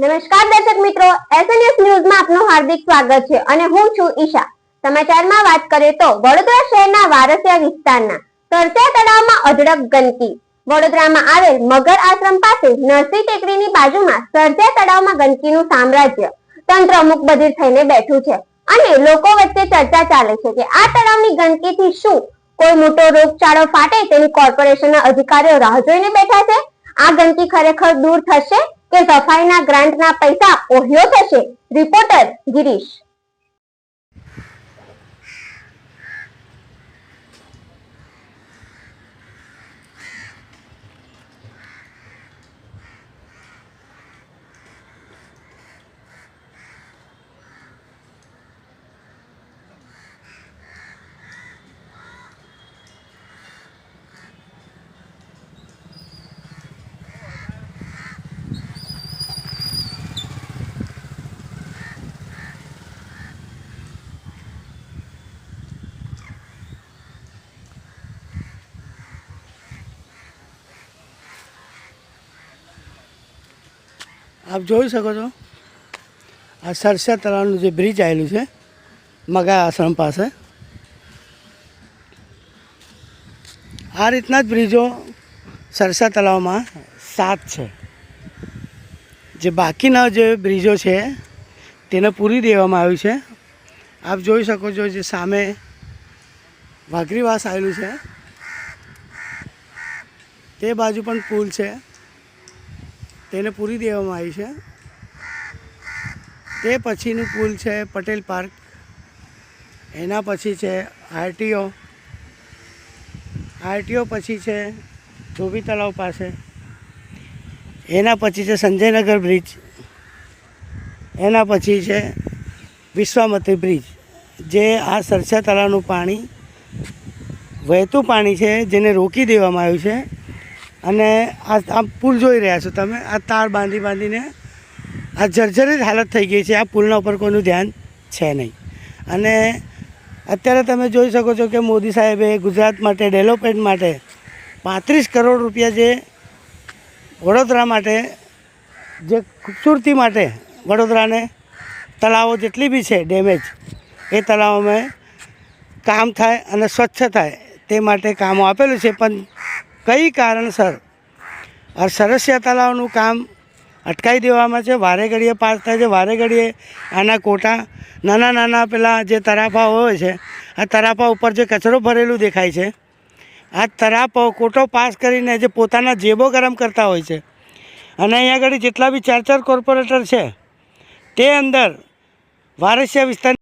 નમસ્કાર દર્શક મિત્રો એસએનએસ ન્યૂઝમાં આપનું હાર્દિક સ્વાગત છે અને હું છું ઈશા. સમાચારમાં વાત કરીએ તો વડોદરા શહેરના વારસિયા વિસ્તારના સરસા તળાવમાં અઢળક ગંદકી. વડોદરામાં આવેલ મગર આશ્રમ પાસે નરસિંહ ટેકરીની બાજુમાં સરસા તળાવમાં ગંદકીનું સામ્રાજ્ય તંત્ર મુક બધી થઈને બેઠું છે. અને લોકો વચ્ચે ચર્ચા ચાલે છે કે આ તળાવની ગંદકીથી શું કોઈ મોટો રોગચાળો ફાટે તેની કોર્પોરેશનના અધિકારીઓ રાહ જોઈને બેઠા છે? આ ગંદકી ખરેખર દૂર થશે? કે સફાઈના ગ્રાન્ટના પૈસા ઓહ્યો થશે. રિપોર્ટર ગિરીશ. આપ જોઈ શકો છો. આ સરસા તળાવનું જે બ્રિજ આવેલું છે, મગા આશ્રમ પાસે. આ રીતના જ બ્રિજો સરસા તળાવમાં સાત છે. જે બાકીના જે બ્રિજો છે, તેને પૂરી દેવામાં આવ્યું છે. આપ જોઈ શકો છો જે સામે વાઘરીવાસ આવેલું છે. તે બાજુ પણ પુલ છે. તેને પૂરી દેવામાં આવી છે. તે પછીનું પુલ છે પટેલ પાર્ક. એના પછી છે આરટીઓ. આરટીઓ પછી છે ધોબી તળાવ પાસે. એના પછી છે સંજયનગર બ્રિજ. એના પછી છે વિશ્વામતી બ્રિજ, જે આ સરસા તળાવનું પાણી, વહેતું પાણી છે, જેને રોકી દેવામાં આવ્યું છે. અને આ આ પુલ જોઈ રહ્યા છો તમે? આ તાર બાંધી બાંધીને આ જર્જરિત હાલત થઈ ગઈ છે. આ પુલના ઉપર કોઈનું ધ્યાન છે નહીં. અને અત્યારે તમે જોઈ શકો છો કે મોદી સાહેબે ગુજરાત માટે, ડેવલપમેન્ટ માટે પાંત્રીસ કરોડ રૂપિયા જે વડોદરા માટે, જે ખૂબસૂરતી માટે વડોદરાને તળાવો જેટલી બી છે, ડેમેજ, એ તળાવોમાં કામ થાય અને સ્વચ્છ થાય તે માટે કામો આપેલું છે. પણ કઈ કારણસર આ સરસિયા તળાવનું કામ અટકાવી દેવામાં છે? વારે ઘડીએ પાસ થાય છે, વારે ઘડીએ આના કોટા, નાના નાના પેલા જે તરાફા હોય છે, આ તરાફા ઉપર જે કચરો ભરેલું દેખાય છે, આ તરાફો કોટો પાસ કરીને જે પોતાના જેબો ગરમ કરતા હોય છે અને અહીંયા આગળ જેટલા બી ચાર ચાર કોર્પોરેટર છે, તે અંદર વારસિયા વિસ્તાર